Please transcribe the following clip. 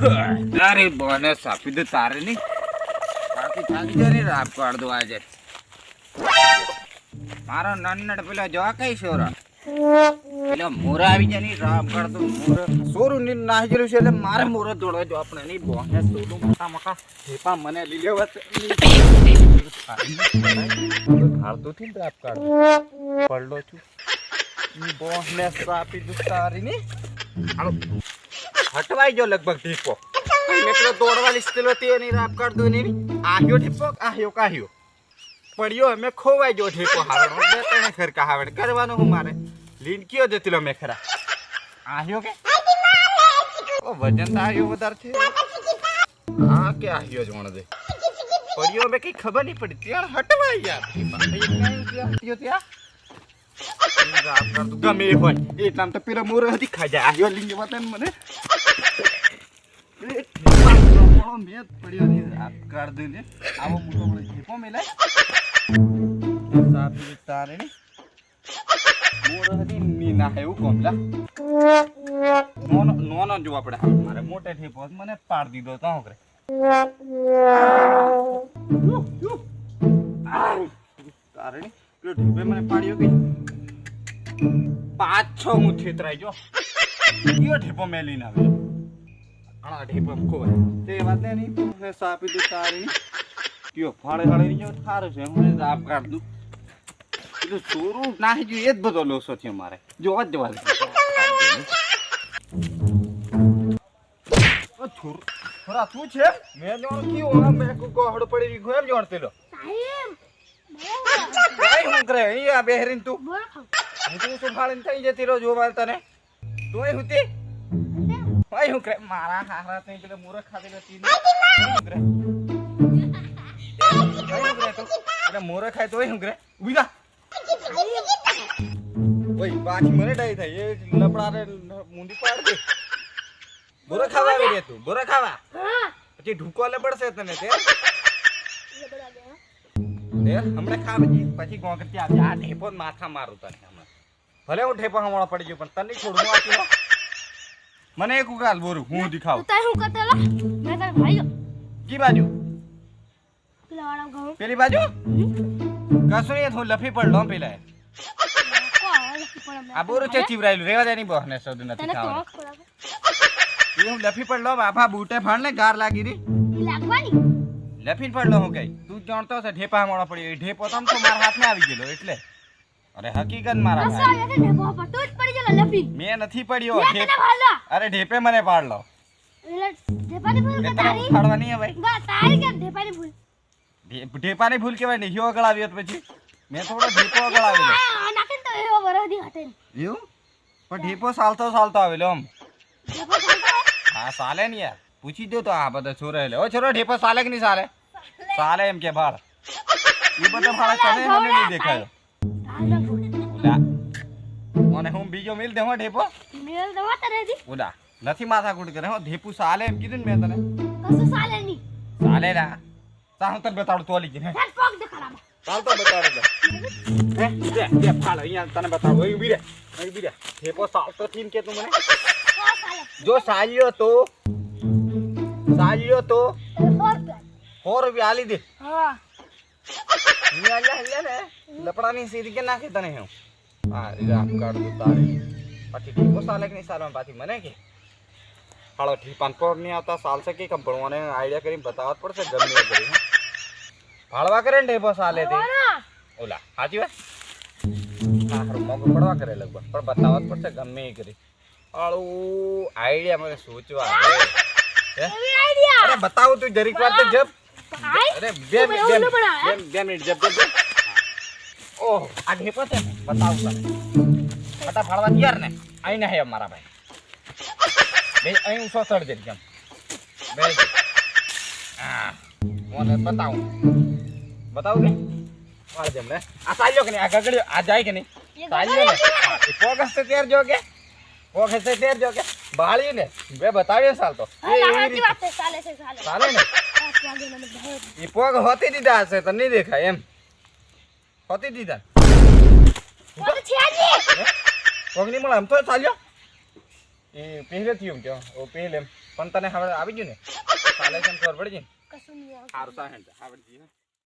અરે બોને, સાપી દે તારે ની બાકી થાકી જાય રાપ કાઢ દો આજે. મારો નન્નડ પેલો જોવા કઈ સોરા પેલો મોરા આવી જાય નહીં રાપ કાઢ દો મોર. સોરું ની નાહી ગયેલું છે, એટલે મારે મોર દોડવા જો આપણે ની બોને સોલું મોટા મોટા હેપા મને લઈ લેવા ખાડતો થી રાપ કાઢ. પડલો છું. બોને સાપી દો તારી ની હાલો. હટવાઈ ગયો લગભગ ઢીપો. મેં પેલો દોડવા લીધેલો તે એની રાપ કાઢ દો એની આહ્યો ઢીપો આહ્યો કાહ્યો. પડ્યો મેં ખોવાઈ ગયો ઢીપો હાવડ. બે ત્રણ ખર હાવડ. કરવાનું હું મારે? લીનકીઓ જતીલો મેં ખરા? આહ્યો કે? ઓ વજન તો આહ્યો વધારે છે. હા કે આહ્યો જ વણ દે પડ્યો મેં કઈ ખબર નહીં પડી. ત્યાં હટવાઈ એ દો. ગમે એ હોય. એટલામાં તો પેલા મોર હતી ખાજા આહ્યો લીંગે વતન મને. ઠેપા ઠેપો નોનો જો આપણે મારે મોટે ઠેપો મને પાડ દીધો તો કરે તારે પેલો ઢેપે હું છેતરાઈ જો કયો ઢેપો મેલીને આવ્યો? આણા ઢેપો તે વાત નહીં મેં સાપી દઉં તારી. કયો ફાળે ફાળે જો થારું છે હું રાપ કાઢ દઉં. એટલે નાહી ગયું એ જ બધો લોસો છે મારે. જોવા જ જવા છોર તું છે? મેં જોણ કયું આ મેં કો ગોહડ પડી ગયો એમ જોણ પેલો ભાઈ હું કરે અહીંયા બેહરીન તું. હું તું શું ફાળીને થઈ જતી રહો જો મારે તને? તું એ હુતી? ભાઈ હું કરે મારા હારા તઈ પેલે મૂરખ ખાધી હતી ને હું કરે ભાઈ હું કરે તું એટલે મૂરખ ખાય તોય હું કરે ઊભી થા ઓય પાછી મને ડાઈ થાય. એ લપડા રે મુંડી પાડ દે બોરો ખાવા આવી રે તું બોરો ખાવા. પછી ઢુકો લે પડશે તને તે. હમણાં ખાવ જી પછી ગોંગરતી આવજે આ ઢેપો માથા મારું તને હમણાં. ભલે હું ઢેપો હમણાં પડી ગયો પણ તને નહીં છોડું હું આથી હો. મને એક ઉગાલ બોરું હું દેખાવ. તારે હું કરતા લા. મેં તારે ભાઈ કી બાજુ? પેલા વાળા ઘઉં. પેલી બાજુ? કશું એ હું લફી પડ લો. પેલા આ બોરું છે ચીવરાયેલું રેવા દે ની બહને સૌદ નથી તને તો ખાવાનું. એ હું લફી પડ લો બાપા બૂટે ફાડ ને ગાર લાગી રી લાગવાની? લફીને પડ લો હું કઈ. તું જાણતો છે ઢેપા મોડો પડ્યો ઢેપો તમ તો મારા હાથમાં આવી ગયેલો એટલે. અરે હકીકત મારા ભાઈ. પડી મેં નથી પડ્યો અરે ઢેપે મને પાડલો એટલે ઢેપાની ભૂલ? ઢેપાની ભૂલ કહેવાય ને હિયો તો પછી. મેં થોડો ઢેપો આ નાખીને તો એવો વરદી હટે. એવું? પણ ઢેપો સાલતો સાલતો આવેલો આમ હા? સાલે ને યાર. પૂછી દો તો આ બધા છોરા એટલે. ઓ છોરો ઢેપો ચાલે કે નહીં સાલે? સાલે. એમ કે ભાળ. એ બધા ભાળ તને મને નહીં દેખાયો. ઓલા મને હું બીજો મિલ દેવો ઢેપો? મિલ દેવો તને દી ઉડા. નથી માથાકૂટ કરે હો. ઢેપુ સાલે એમ કીધું ને મેં તને. કશું સાલે ની સાલે રા તા હું તને બતાડું તો લીધી ને હેડ પગ દેખાડામાં. ચાલ તો બતાડું દે હે? દે દે ફાળ અહીંયા તને બતાડું. અહીં ઊભી રે. અહીં ઊભી રે. ઢેપો ચાલતો થીન કે તું મને? જો સાલ્યો તો. સાલ્યો તો. એ ફોર પેન સો રૂપિયા આલી દે. હા અહીંયા અહીંયા અહીંયા ને લપડાની સીધી કે નાખે તને હું? હા રામ કાઢ તારે. પછી ઠીકો સાલે કે નહીં સાલવા પાછી મને કે. હાલો ઠીપાન નહીં આવતા સાલશે કે કમ પણ મને આઈડિયા કરીને બતાવવા પડશે ગમે કરી હં. ભાળવા કરે ને ઢેપો સાલે તે? ઓલા સાચી વાત? હા હારું મોગો પડવા કરે લગભગ પણ બતાવવા જ પડશે ગમે એ કરી. આળું આઈડિયા મને સોચવા હે? બતાવું તું જરીક વાત તો જપ. અરે બે મિનિટ બે મિનિટ ઓહ આ ઢેપો છે બતાવું તને. ફટા ફાડવા ને અહીં હે મારા ભાઈ. બે અહીં હું સોસડ જઈ બે હા મને બતાવ. બતાવ કે? મારે જેમ ને આ ચાલ્યો કે નહીં? આ ગગડ્યો? આ જાય કે નહીં? ચાલ્યો ને? પોગ હશે ત્યાર જો કે? પોગ હશે ત્યાર જો કે? બાળ્યું ને બે બતાવીએ સાલ તો. ચાલે છે ચાલે ચાલે ને. એ પોગ હોતી દીધા હશે તો નહીં દેખાય એમ. હોતી દીધા. પોગ નહીં મળે એમ તો ચાલ્યો. એ પહેલે થયું એમ કે ઓ પહેલે એમ. પણ તને હવે આવી ગયું ને? ચાલે છે ને ખબર પડી ગઈ કશું સારું સાહેબ. આવડતી